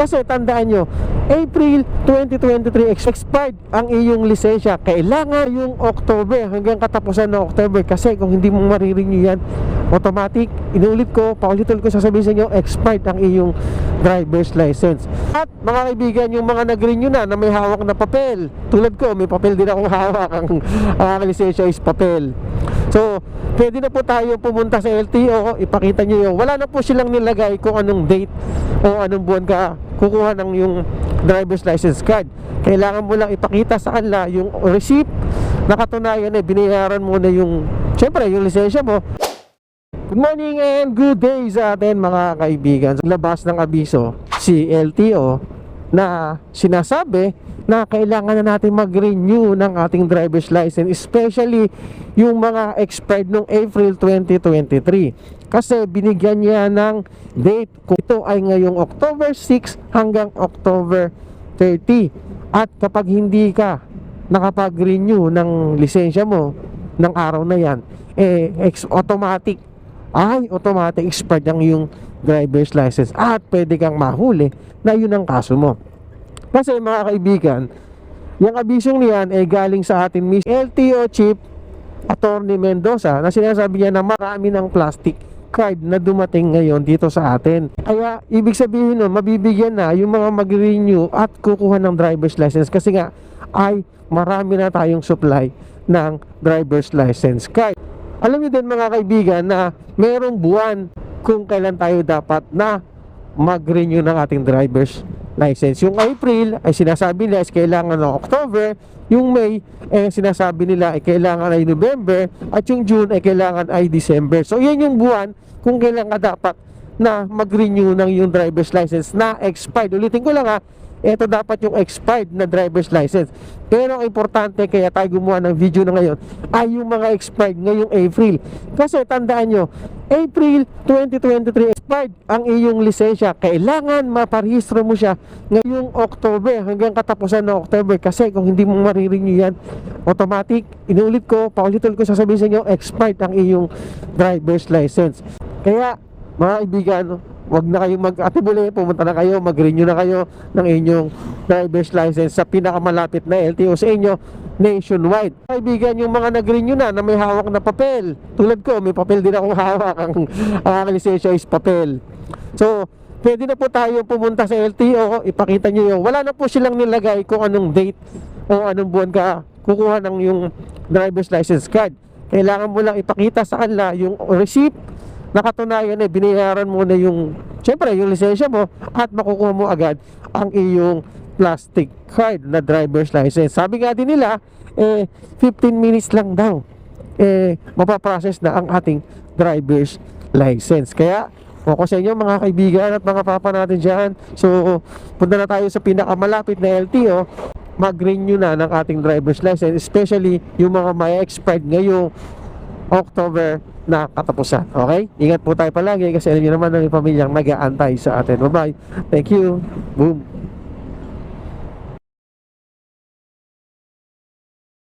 Kasi tandaan nyo, April 2023 ex- expired ang iyong lisensya. Kailangan yung October hanggang katapusan ng October kasi kung hindi mo marirenew yan, automatic, inulit ko, paulitin ko sasabihin sa inyo, expired ang iyong driver's license. At mga kaibigan, yung mga nag-renew na na may hawak na papel, tulad ko, may papel din akong hawak, ang, ang lisensya is papel. So, pwede na po tayo pumunta sa LTO, ipakita nyo yung, wala na po silang nilagay kung anong date o anong buwan ka kukuha ng yung driver's license card. Kailangan mo lang ipakita sa kanila yung receipt na katunayan na binayaran mo na yung, syempre, yung lisensya mo. Good morning and good day sa atin mga kaibigan. Labas ng abiso si LTO na sinasabi na kailangan na natin mag-renew ng ating driver's license especially yung mga expired noong April 2023 kasi binigyan niya ng date kung ito ay ngayong October 6 hanggang October 30 at kapag hindi ka nakapag-renew ng lisensya mo ng araw na yan eh automatic ay automatic expired ang yung driver's license at pwede kang mahuli na yun ang kaso mo. Kasi mga kaibigan, yung abisong niyan ay galing sa atin Miss LTO Chief Attorney Mendoza na sinasabi niya na marami ng plastic card na dumating ngayon dito sa atin. Kaya ibig sabihin nun, mabibigyan na yung mga mag-renew at kukuha ng driver's license kasi nga ay marami na tayong supply ng driver's license card. Alam niyo din mga kaibigan na merong buwan kung kailan tayo dapat na mag-renew ng ating driver's license. Yung April ay sinasabi nila is kailangan ng October, yung May ay sinasabi nila ay kailangan ay November, at yung June ay kailangan ay December. So yan yung buwan kung kailan ka dapat na mag-renew ng yung driver's license na expired. Ulitin ko lang ha, ito dapat yung expired na driver's license. Pero ang importante kaya tayo gumawa ng video na ngayon ay yung mga expired ngayong April. Kasi tandaan nyo, April 2023 expired ang iyong lisensya. Kailangan maparehistro mo siya ngayong October hanggang katapusan ng October kasi kung hindi mo marirenew yan, automatic, inulit ko, paulitin ko sasabihin sa inyo, expired ang iyong driver's license. Kaya, mga kaibigan, wag na kayong mag-atibuli, pumunta na kayo, mag-renew na kayo ng inyong driver's license sa pinakamalapit na LTO sa inyo nationwide. Kaibigan, yung mga nag-renew na na may hawak na papel, tulad ko, may papel din akong hawak, ang, ang aking lisensya is papel. So, pwede na po tayo pumunta sa LTO, ipakita nyo yung, wala na po silang nilagay kung anong date o anong buwan ka kukuha ng yung driver's license card. Kailangan mo lang ipakita sa kanila yung receipt na katunayan na binayaran mo na yung syempre yung lisensya mo at makukuha mo agad ang iyong plastic card na driver's license. Sabi nga din nila, eh, 15 minutes lang daw eh, mapaprocess na ang ating driver's license. Kaya, ako sa inyo mga kaibigan at mga papa natin dyan. So, punta na tayo sa pinakamalapit na LTO. Mag-renew na ng ating driver's license, especially yung mga may expired ngayong October na katapusan. Okay? Ingat po tayo palagi kasi alam niyo naman ng pamilyang nag-aantay sa atin. Bye-bye. Thank you. Boom.